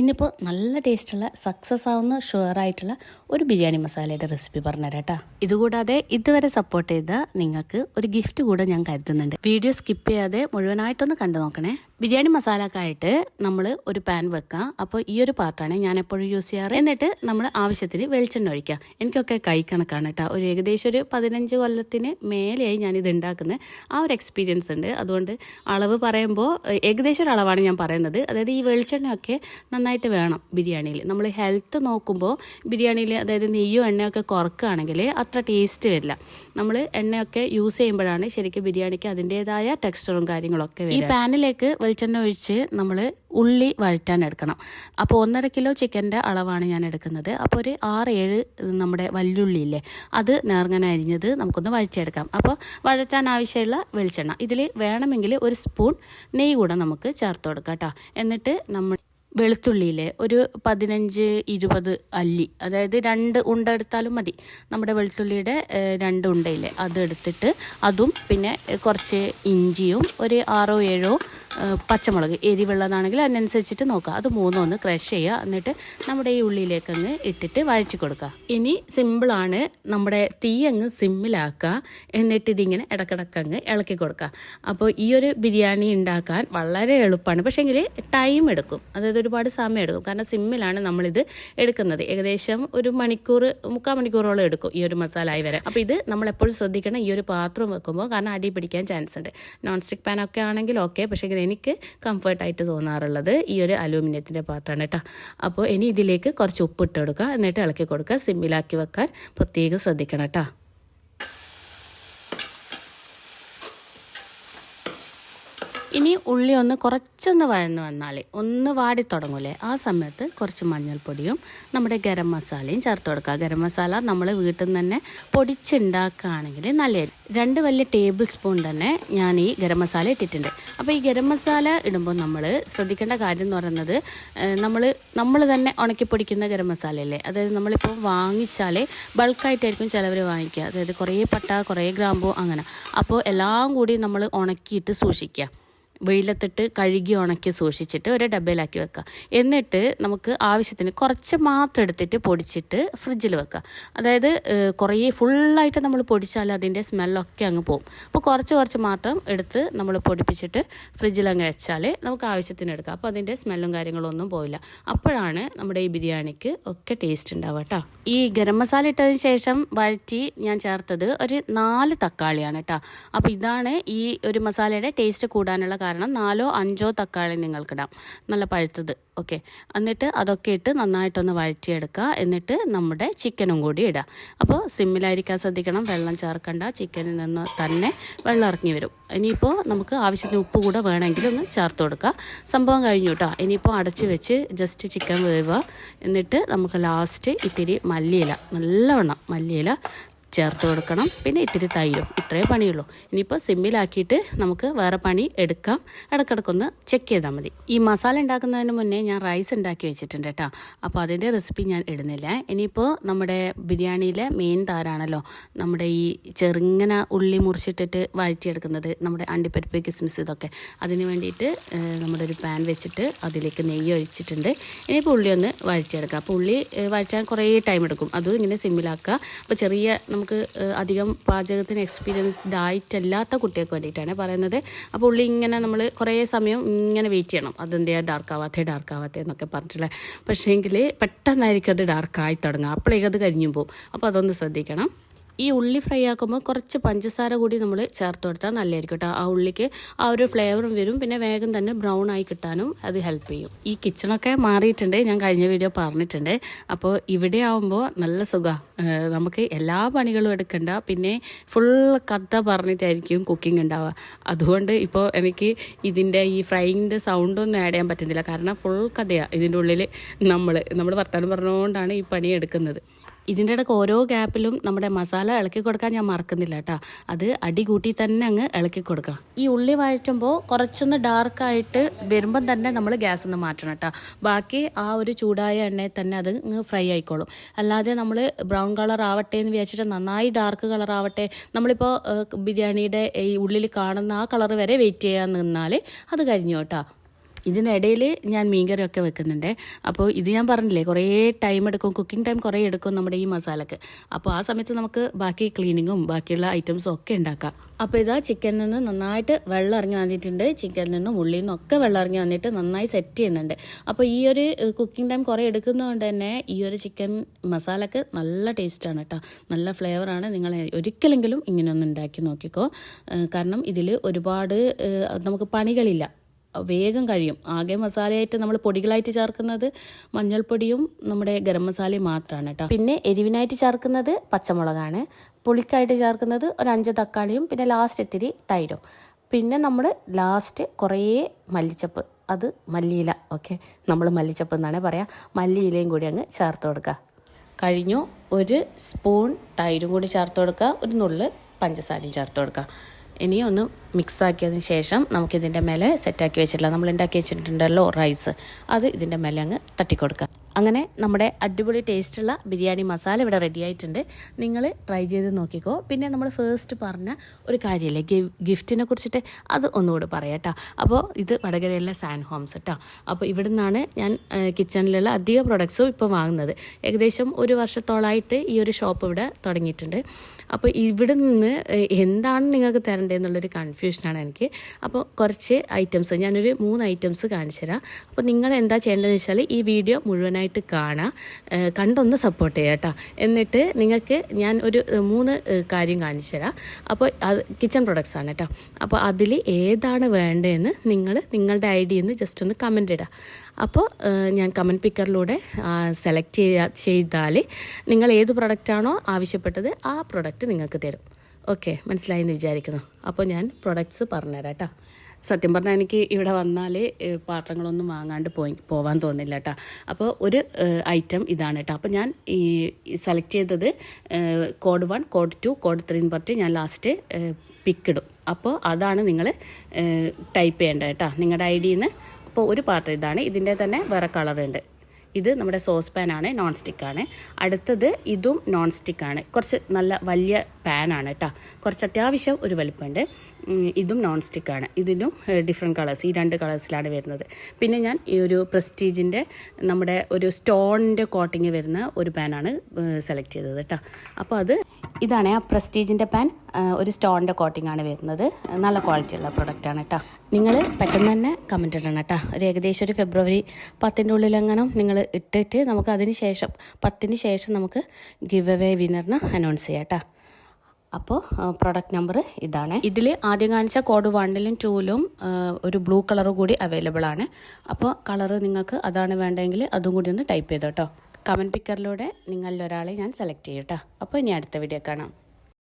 ഇന്നിപ്പോൾ നല്ല ടേസ്റ്റുള്ള സക്സസ് ആവുന്ന ഷുവർ ആയിട്ടുള്ള ഒരു ബിരിയാണി മസാലയുടെ റെസിപ്പി പറഞ്ഞുതരാം കേട്ടോ ഇതുകൂടാതെ ഇതുവരെ സപ്പോർട്ട് ചെയ്ത നിങ്ങൾക്ക് ഒരു ഗിഫ്റ്റ് കൂടെ ഞാൻ കരുതുന്നുണ്ട്. വീഡിയോ സ്കിപ്പ് ചെയ്യാതെ മുഴുവനായിട്ടൊന്ന് കണ്ടു നോക്കണേ ബിരിയാണി മസാലക്കായിട്ട് നമ്മൾ ഒരു പാൻ വെക്കാം. അപ്പോൾ ഈ ഒരു പാർട്ടാണ് ഞാൻ എപ്പോഴും യൂസ് ചെയ്യാറ്. എന്നിട്ട് നമ്മൾ ആവശ്യത്തിന് വെളിച്ചെണ്ണ ഒഴിക്കാം. എനിക്കൊക്കെ കൈ കണക്കാണ് കേട്ടോ ഒരു ഏകദേശം ഒരു പതിനഞ്ച് കൊല്ലത്തിന് മേലെയായി ഞാനിത് ഉണ്ടാക്കുന്നത് ആ ഒരു എക്സ്പീരിയൻസ് ഉണ്ട് അതുകൊണ്ട് അളവ് പറയുമ്പോൾ ഏകദേശം ഒരു അളവാണ് ഞാൻ പറയുന്നത്. അതായത് ഈ വെളിച്ചെണ്ണയൊക്കെ നന്നായിട്ട് വേണം ബിരിയാണിയിൽ നമ്മൾ ഹെൽത്ത് നോക്കുമ്പോൾ ബിരിയാണിയിൽ അതായത് നെയ്യോ എണ്ണയൊക്കെ കുറക്കുകയാണെങ്കിൽ അത്ര ടേസ്റ്റ് വരില്ല. നമ്മൾ എണ്ണയൊക്കെ യൂസ് ചെയ്യുമ്പോഴാണ് ശരിക്കും ബിരിയാണിക്ക് അതിന്റേതായ ടെക്സ്ചറും കാര്യങ്ങളൊക്കെ. ഈ പാനിലേക്ക് വെളിച്ചെണ്ണ ഒഴിച്ച് നമ്മൾ ഉള്ളി വഴറ്റാൻ എടുക്കണം. അപ്പോൾ ഒന്നര കിലോ ചിക്കന്റെ അളവാണ് ഞാൻ എടുക്കുന്നത്. അപ്പോൾ ഒരു ആറ് ഏഴ് നമ്മുടെ വല്യുള്ളി ഇല്ലേ അത് നേർങ്ങനെ അരിഞ്ഞത് നമുക്കൊന്ന് വഴച്ചെടുക്കാം അപ്പോൾ വഴറ്റാൻ ആവശ്യമുള്ള വെളിച്ചെണ്ണ. ഇതിൽ വേണമെങ്കിൽ ഒരു സ്പൂൺ നെയ്യ് കൂടെ നമുക്ക് ചേർത്ത് കൊടുക്കാം കേട്ടോ എന്നിട്ട് നമ്മൾ വെളുത്തുള്ളിയിലെ ഒരു പതിനഞ്ച് ഇരുപത് അല്ലി അതായത് രണ്ട് ഉണ്ട എടുത്താലും മതി. നമ്മുടെ വെളുത്തുള്ളിയുടെ രണ്ട് ഉണ്ടയില്ലേ അത് എടുത്തിട്ട് അതും പിന്നെ കുറച്ച് ഇഞ്ചിയും ഒരു ആറോ ഏഴോ പച്ചമുളക് എരിവുള്ളതാണെങ്കിൽ അതിനനുസരിച്ചിട്ട് നോക്കുക. അത് മൂന്നും ഒന്ന് ക്രഷ് ചെയ്യുക. എന്നിട്ട് നമ്മുടെ ഈ ഉള്ളിയിലേക്ക് അങ്ങ് ഇട്ടിട്ട് വഴറ്റി കൊടുക്കുക. ഇനി സിമ്പിളാണ് നമ്മുടെ തീ അങ്ങ് സിമ്മിലാക്കുക എന്നിട്ട് ഇതിങ്ങനെ ഇടക്കിടക്ക് അങ്ങ് ഇളക്കി കൊടുക്കുക. അപ്പോൾ ഈ ഒരു ബിരിയാണി ഉണ്ടാക്കാൻ വളരെ എളുപ്പമാണ്. പക്ഷേങ്കിൽ ടൈം എടുക്കും. അതായത് ഒരുപാട് സമയം എടുക്കും. കാരണം സിമ്മിലാണ് നമ്മളിത് എടുക്കുന്നത്. ഏകദേശം ഒരു മണിക്കൂർ മുക്കാൽ മണിക്കൂറോളം എടുക്കും ഈ ഒരു മസാല ആയി വരെ അപ്പോൾ ഇത് നമ്മൾ എപ്പോഴും ശ്രദ്ധിക്കണം ഈ ഒരു പാത്രം വെക്കുമ്പോൾ. കാരണം അടി പിടിക്കാൻ ചാൻസ് ഉണ്ട്. നോൺ സ്റ്റിക്ക് പാൻ ഒക്കെ ആണെങ്കിൽ ഓക്കെ പക്ഷേ എനിക്ക് കംഫർട്ടായിട്ട് തോന്നാറുള്ളത് ഈ ഒരു അലൂമിനിയത്തിന്റെ പാത്രമാണ് കേട്ടോ. അപ്പോൾ ഇനി ഇതിലേക്ക് കുറച്ച് ഉപ്പിട്ട് കൊടുക്കുക. എന്നിട്ട് ഇളക്കി കൊടുക്കുക. സിമ്മിലാക്കി വെക്കാൻ പ്രത്യേകം ശ്രദ്ധിക്കണം കേട്ടോ ഇനി ഉള്ളി ഒന്ന് കുറച്ചൊന്ന് വഴന്ന് വന്നാൽ ഒന്ന് വാടി തുടങ്ങൂലേ. ആ സമയത്ത് കുറച്ച് മഞ്ഞൾപ്പൊടിയും നമ്മുടെ ഗരം മസാലയും ചേർത്ത് കൊടുക്കുക. ഗരം മസാല നമ്മൾ വീട്ടിൽ നിന്ന് തന്നെ പൊടിച്ചുണ്ടാക്കുകയാണെങ്കിൽ നല്ലതായിരിക്കും രണ്ട് വലിയ ടേബിൾ സ്പൂൺ തന്നെ ഞാൻ ഈ ഗരം മസാല ഇട്ടിട്ടുണ്ട്. അപ്പോൾ ഈ ഗരം മസാല ഇടുമ്പോൾ നമ്മൾ ശ്രദ്ധിക്കേണ്ട കാര്യം എന്ന് പറയുന്നത് നമ്മൾ നമ്മൾ തന്നെ ഉണക്കി പൊടിക്കുന്ന ഗരം മസാലയല്ലേ? അതായത് നമ്മളിപ്പോൾ വാങ്ങിച്ചാലേ ബൾക്കായിട്ടായിരിക്കും ചിലവർ വാങ്ങിക്കുക. അതായത് കുറേ പട്ട കുറേ ഗ്രാമ്പു അങ്ങനെ. അപ്പോൾ എല്ലാം കൂടി നമ്മൾ ഉണക്കിയിട്ട് സൂക്ഷിക്കുക. വെയിലത്തിട്ട് കഴുകി ഉണക്കി സൂക്ഷിച്ചിട്ട് ഒരു ഡബയിലാക്കി വെക്കുക. എന്നിട്ട് നമുക്ക് ആവശ്യത്തിന് കുറച്ച് മാത്രം എടുത്തിട്ട് പൊടിച്ചിട്ട് ഫ്രിഡ്ജിൽ വെക്കുക. അതായത് കുറേ ഫുള്ളായിട്ട് നമ്മൾ പൊടിച്ചാൽ അതിന്റെ സ്മെല്ലൊക്കെ അങ്ങ് പോകും അപ്പോൾ കുറച്ച് കുറച്ച് മാത്രം എടുത്ത് നമ്മൾ പൊടിപ്പിച്ചിട്ട് ഫ്രിഡ്ജിൽ അങ്ങ് വെച്ചാൽ നമുക്ക് ആവശ്യത്തിന് എടുക്കാം. അപ്പോൾ അതിന്റെ സ്മെല്ലും കാര്യങ്ങളും ഒന്നും പോയില്ല അപ്പോഴാണ് നമ്മുടെ ഈ ബിരിയാണിക്ക് ഒക്കെ ടേസ്റ്റ് ഉണ്ടാവുക കേട്ടോ. ഈ ഗരം മസാല ഇട്ടതിന് ശേഷം വഴറ്റി ഞാൻ ചേർത്തത് ഒരു നാല് തക്കാളിയാണ് കേട്ടോ. അപ്പോൾ ഇതാണ് ഈ ഒരു മസാലയുടെ ടേസ്റ്റ് കൂടാനുള്ള നാലോ അഞ്ചോ തക്കാളി നിങ്ങൾക്കിടാം. നല്ല പഴുത്തത്. ഓക്കെ. എന്നിട്ട് അതൊക്കെ ഇട്ട് നന്നായിട്ടൊന്ന് വഴറ്റിയെടുക്കുക. എന്നിട്ട് നമ്മുടെ ചിക്കനും കൂടി ഇടുക അപ്പോൾ സിമ്മിലായിരിക്കാൻ ശ്രദ്ധിക്കണം. വെള്ളം ചേർക്കണ്ട. ചിക്കനിൽ നിന്ന് തന്നെ വെള്ളം ഇറങ്ങി വരും. ഇനിയിപ്പോൾ നമുക്ക് ആവശ്യത്തിന് ഉപ്പ് കൂടെ വേണമെങ്കിൽ ഒന്ന് ചേർത്ത് കൊടുക്കുക സംഭവം കഴിഞ്ഞു കേട്ടോ. ഇനിയിപ്പോൾ അടച്ച് വെച്ച് ജസ്റ്റ് ചിക്കൻ വേവുക. എന്നിട്ട് നമുക്ക് ലാസ്റ്റ് ഇത്തിരി മല്ലിയില. നല്ലവണ്ണം മല്ലിയില ചേർത്ത് കൊടുക്കണം. പിന്നെ ഇത്തിരി തൈരും. ഇത്രേ പണിയുള്ളൂ. ഇനിയിപ്പോൾ സിമ്മിലാക്കിയിട്ട് നമുക്ക് വേറെ പണി എടുക്കാം. ഇടക്കിടക്കൊന്ന് ചെക്ക് ചെയ്താൽ മതി. ഈ മസാല ഉണ്ടാക്കുന്നതിന് മുന്നേ ഞാൻ റൈസ് ഉണ്ടാക്കി വെച്ചിട്ടുണ്ട് കേട്ടോ. അപ്പോൾ അതിന്റെ റെസിപ്പി ഞാൻ ഇടുന്നില്ല. ഇനിയിപ്പോൾ നമ്മുടെ ബിരിയാണിയിലെ മെയിൻ താരാണല്ലോ. നമ്മുടെ ഈ ചെറുങ്ങനെ ഉള്ളി മുറിച്ചിട്ടിട്ട് വഴറ്റിയെടുക്കുന്നത് നമ്മുടെ അണ്ടിപ്പരിപ്പ് കിസ്മിസ് ഇതൊക്കെ. അതിന് വേണ്ടിയിട്ട് നമ്മുടെ ഒരു പാൻ വെച്ചിട്ട് അതിലേക്ക് നെയ്യ് ഒഴിച്ചിട്ടുണ്ട്. ഇനിയിപ്പോൾ ഉള്ളി ഒന്ന് വഴറ്റിയെടുക്കുക അപ്പോൾ ഉള്ളി വഴറ്റാൻ കുറേ ടൈം എടുക്കും. അതും ഇങ്ങനെ സിമ്മിലാക്കുക. അപ്പോൾ ചെറിയ നമുക്ക് അധികം പാചകത്തിന് എക്സ്പീരിയൻസ്ഡ് ആയിട്ടല്ലാത്ത കുട്ടികൾക്ക് വേണ്ടിയിട്ടാണ് പറയുന്നത്. അപ്പോൾ ഉള്ളി ഇങ്ങനെ നമ്മൾ കുറേ സമയം ഇങ്ങനെ വെയിറ്റ് ചെയ്യണം. അതെന്തെയാ ഡാർക്ക് ആവാത്തേ ഡാർക്ക് ആവാത്തേ എന്നൊക്കെ പറഞ്ഞിട്ടുള്ള. പക്ഷേങ്കിൽ പെട്ടെന്നായിരിക്കും അത് ഡാർക്കായി തുടങ്ങുക. അപ്പോഴേക്കും അത് കരിഞ്ഞു പോകും അപ്പോൾ അതൊന്ന് ശ്രദ്ധിക്കണം. ഈ ഉള്ളി ഫ്രൈ ആക്കുമ്പോൾ കുറച്ച് പഞ്ചസാര കൂടി നമ്മൾ ചേർത്ത് കൊടുത്താൽ നല്ലതായിരിക്കും കേട്ടോ. ആ ഉള്ളിക്ക് ആ ഒരു ഫ്ലേവറും വരും. പിന്നെ വേഗം തന്നെ ബ്രൗൺ ആയി കിട്ടാനും അത് ഹെൽപ്പ് ചെയ്യും. ഈ കിച്ചണൊക്കെ മാറിയിട്ടുണ്ട്. ഞാൻ കഴിഞ്ഞ വീഡിയോ പറഞ്ഞിട്ടുണ്ട്. അപ്പോൾ ഇവിടെ ആവുമ്പോൾ നല്ല സുഖമാണ് നമുക്ക് എല്ലാ പണികളും എടുക്കണ്ട. പിന്നെ ഫുൾ കഥ പറഞ്ഞിട്ടായിരിക്കും കുക്കിംഗ് ഉണ്ടാവുക. അതുകൊണ്ട് ഇപ്പോൾ എനിക്ക് ഇതിന്റെ ഈ ഫ്രൈയിങ്ങിന്റെ സൗണ്ടൊന്നും ആഡ് ചെയ്യാൻ പറ്റുന്നില്ല. കാരണം ഫുൾ കഥയാണ് ഇതിന്റെ ഉള്ളിൽ നമ്മൾ നമ്മൾ വർത്തമാനം പറഞ്ഞുകൊണ്ടാണ് ഈ പണി എടുക്കുന്നത്. ഇതിന്റെ ഇടയ്ക്ക് ഓരോ ഗ്യാപ്പിലും നമ്മുടെ മസാല ഇളക്കി കൊടുക്കാൻ ഞാൻ മറക്കുന്നില്ല കേട്ടോ. അത് അടി കൂട്ടി തന്നെ അങ്ങ് ഇളക്കി കൊടുക്കണം. ഈ ഉള്ളി വഴറ്റുമ്പോൾ കുറച്ചൊന്ന് ഡാർക്കായിട്ട് വരുമ്പം തന്നെ നമ്മൾ ഗ്യാസ് ഒന്ന് മാറ്റണം കേട്ടോ. ബാക്കി ആ ഒരു ചൂടായ എണ്ണയിൽ തന്നെ അത് ഫ്രൈ ആയിക്കോളും. അല്ലാതെ നമ്മൾ ബ്രൗൺ കളർ ആവട്ടെ എന്ന് വിചാരിച്ചിട്ട് നന്നായി ഡാർക്ക് കളർ ആവട്ടെ നമ്മളിപ്പോൾ ബിരിയാണിയുടെ ഈ ഉള്ളിൽ കാണുന്ന ആ കളർ വരെ വെയിറ്റ് ചെയ്യാൻ നിന്നാൽ അത് കഴിഞ്ഞു കേട്ടോ. ഇതിനിടയിൽ ഞാൻ മീൻകറിയൊക്കെ വെക്കുന്നുണ്ട്. അപ്പോൾ ഇത് ഞാൻ പറഞ്ഞില്ലേ കുറേ ടൈം എടുക്കും കുക്കിംഗ് ടൈം കുറേ എടുക്കും നമ്മുടെ ഈ മസാലക്ക്. അപ്പോൾ ആ സമയത്ത് നമുക്ക് ബാക്കി ക്ലീനിങ്ങും ബാക്കിയുള്ള ഐറ്റംസും ഒക്കെ ഉണ്ടാക്കാം. അപ്പോൾ ഇതാ ചിക്കനിൽ നിന്ന് നന്നായിട്ട് വെള്ളം ഇറങ്ങി വന്നിട്ടുണ്ട്. ചിക്കനിൽ നിന്നും ഉള്ളിൽ നിന്നൊക്കെ വെള്ളം ഇറങ്ങി വന്നിട്ട് നന്നായി സെറ്റ് ചെയ്യുന്നുണ്ട്. അപ്പോൾ ഈ ഒരു കുക്കിംഗ് ടൈം കുറേ എടുക്കുന്നതുകൊണ്ട് തന്നെ ഈ ഒരു ചിക്കൻ മസാലക്ക് നല്ല ടേസ്റ്റാണ് കേട്ടോ നല്ല ഫ്ലേവറാണ് നിങ്ങൾ ഒരിക്കലെങ്കിലും ഇങ്ങനെ ഒന്ന് ഉണ്ടാക്കി നോക്കിക്കോ. കാരണം ഇതിൽ ഒരുപാട് നമുക്ക് പണികളില്ല. വേഗം കഴിയും. ആകെ മസാലയായിട്ട് നമ്മൾ പൊടികളായിട്ട് ചേർക്കുന്നത് മഞ്ഞൾപ്പൊടിയും നമ്മുടെ ഗരം മസാലയും മാത്രമാണ് കേട്ടോ പിന്നെ എരിവിനായിട്ട് ചേർക്കുന്നത് പച്ചമുളകാണ്. പുളിക്കായിട്ട് ചേർക്കുന്നത് ഒരു അഞ്ച് തക്കാളിയും പിന്നെ ലാസ്റ്റ് ഇത്തിരി തൈരും. പിന്നെ നമ്മൾ ലാസ്റ്റ് കുറേ മല്ലിച്ചപ്പ്. അത് മല്ലിയില. ഓക്കെ നമ്മൾ മല്ലിച്ചപ്പ് എന്നാണ് പറയാം. മല്ലിയിലയും കൂടി അങ്ങ് ചേർത്ത് കൊടുക്കുക കഴിഞ്ഞു ഒരു സ്പൂൺ തൈരും കൂടി ചേർത്ത് കൊടുക്കുക ഒരു നുള്ള് പഞ്ചസാരയും ചേർത്ത് കൊടുക്കുക ഇനി ഒന്ന് മിക്സ് ആക്കിയതിന് ശേഷം നമുക്കിതിന്റെ മേലെ സെറ്റാക്കി വെച്ചിട്ടില്ല നമ്മൾ ഉണ്ടാക്കി വെച്ചിട്ടുണ്ടല്ലോ റൈസ് അത് ഇതിന്റെ മേലെ അങ്ങ് തട്ടിക്കൊടുക്കുക. അങ്ങനെ നമ്മുടെ അടിപൊളി ടേസ്റ്റുള്ള ബിരിയാണി മസാല ഇവിടെ റെഡി ആയിട്ടുണ്ട്. നിങ്ങൾ ട്രൈ ചെയ്ത് നോക്കിക്കോ. പിന്നെ നമ്മൾ ഫേസ്റ്റ് പറഞ്ഞ ഒരു കാര്യമില്ലേ ഗിഫ്റ്റിനെ കുറിച്ചിട്ട് അത് ഒന്നുകൂടി പറയാം കേട്ടോ അപ്പോൾ ഇത് വടകരയിലെ സാൻ ഹോംസ് കേട്ടോ അപ്പോൾ ഇവിടെ നിന്നാണ് ഞാൻ കിച്ചണിലുള്ള അധിക പ്രൊഡക്ട്സും ഇപ്പോൾ വാങ്ങുന്നത്. ഏകദേശം ഒരു വർഷത്തോളമായിട്ട് ഈ ഒരു ഷോപ്പ് ഇവിടെ തുടങ്ങിയിട്ടുണ്ട്. അപ്പോൾ ഇവിടെ നിന്ന് എന്താണ് നിങ്ങൾക്ക് തരേണ്ടതെന്നുള്ളൊരു കൺഫ്യൂഷനാണ് എനിക്ക്. അപ്പോൾ കുറച്ച് ഐറ്റംസ് ഞാനൊരു മൂന്ന് ഐറ്റംസ് കാണിച്ചു തരാം അപ്പോൾ നിങ്ങൾ എന്താ ചെയ്യേണ്ടതെന്ന് വെച്ചാൽ ഈ വീഡിയോ മുഴുവനായിട്ട് കാണാം. ഏഹ്, കണ്ടൊന്ന് സപ്പോർട്ട് ചെയ്യാം കേട്ടോ. എന്നിട്ട് നിങ്ങൾക്ക് ഞാൻ ഒരു മൂന്ന് കാര്യം കാണിച്ചു തരാം. അപ്പോൾ അത് കിച്ചൺ പ്രൊഡക്ട്സ് ആണ് കേട്ടോ. അപ്പോൾ അതിൽ ഏതാണ് വേണ്ടതെന്ന് നിങ്ങൾ നിങ്ങളുടെ ഐഡിയിൽ നിന്ന് ജസ്റ്റ് ഒന്ന് കമന്റ് ഇടുക. അപ്പോൾ ഞാൻ കമന്റ് പിക്കറിലൂടെ സെലക്ട് ചെയ്യാ ചെയ്താൽ നിങ്ങൾ ഏത് പ്രൊഡക്റ്റാണോ ആവശ്യപ്പെട്ടത് ആ പ്രൊഡക്റ്റ് നിങ്ങൾക്ക് തരും. ഓക്കെ മനസ്സിലായി എന്ന് വിചാരിക്കുന്നു. അപ്പോൾ ഞാൻ പ്രൊഡക്ട്സ് പറഞ്ഞുതരാം കേട്ടോ. സത്യം പറഞ്ഞാൽ എനിക്ക് ഇവിടെ വന്നാൽ പാത്രങ്ങളൊന്നും വാങ്ങാണ്ട് പോയി പോവാൻ തോന്നില്ല കേട്ടോ അപ്പോൾ ഒരു ഐറ്റം ഇതാണ് കേട്ടോ അപ്പോൾ ഞാൻ ഈ സെലക്ട് ചെയ്തത് code one code two code three എന്ന് പറഞ്ഞിട്ട് ഞാൻ ലാസ്റ്റ് പിക്കിടും അപ്പോൾ അതാണ് നിങ്ങൾ ടൈപ്പ് ചെയ്യേണ്ടത് കേട്ടോ നിങ്ങളുടെ ഐ ഡിയിൽ നിന്ന് അപ്പോൾ ഒരു പാത്രം ഇതാണ്. ഇതിന്റെ തന്നെ വേറെ കളറുണ്ട് ഇത് നമ്മുടെ സോസ് പാനാണ് നോൺ സ്റ്റിക്കാണ് അടുത്തത് ഇതും നോൺ സ്റ്റിക്കാണ് കുറച്ച് നല്ല വലിയ പാനാണ് കേട്ടോ കുറച്ച് അത്യാവശ്യം ഒരു വലുപ്പമുണ്ട്. ഇതും നോൺ സ്റ്റിക്കാണ് ഇതിനും ഡിഫറെന്റ് കളേഴ്സ് ഈ രണ്ട് കളേഴ്സിലാണ് വരുന്നത്. പിന്നെ ഞാൻ ഈ ഒരു പ്രസ്റ്റീജിന്റെ നമ്മുടെ ഒരു സ്റ്റോണിന്റെ കോട്ടിങ് വരുന്ന ഒരു പാനാണ് സെലക്ട് ചെയ്തത് കേട്ടോ അപ്പോൾ അത് ഇതാണ് ആ പ്രസ്റ്റീജിന്റെ പാൻ ഒരു സ്റ്റോണിന്റെ കോട്ടിംഗ് ആണ് വരുന്നത്. നല്ല ക്വാളിറ്റി ഉള്ള ആണ് കേട്ടോ നിങ്ങൾ പെട്ടെന്ന് തന്നെ കമന്റ് ഇടണം കേട്ടോ ഒരു ഏകദേശം ഒരു ഫെബ്രുവരി പത്തിന്റെ ഉള്ളിലെങ്ങാനും നിങ്ങൾ ഇട്ടിട്ട് നമുക്ക് അതിന് ശേഷം പത്തിന് ശേഷം നമുക്ക് ഗിവ് അവേ വിന്നറിന് അനൗൺസ് ചെയ്യാം കേട്ടോ അപ്പോൾ പ്രൊഡക്റ്റ് നമ്പർ ഇതാണ്. ഇതിൽ ആദ്യം കാണിച്ച കോഡ് വണ്ണിലും ടൂലും ഒരു ബ്ലൂ കളർ കൂടി അവൈലബിൾ ആണ്. അപ്പോൾ കളർ നിങ്ങൾക്ക് അതാണ് വേണ്ടതെങ്കിൽ അതും കൂടി ഒന്ന് ടൈപ്പ് ചെയ്തോ കേട്ടോ കമന്റ് പിക്കറിലൂടെ നിങ്ങളിൽ ഒരാളെ ഞാൻ സെലക്ട് ചെയ്യും കേട്ടോ അപ്പോൾ ഇനി അടുത്ത വീഡിയോ കാണാം.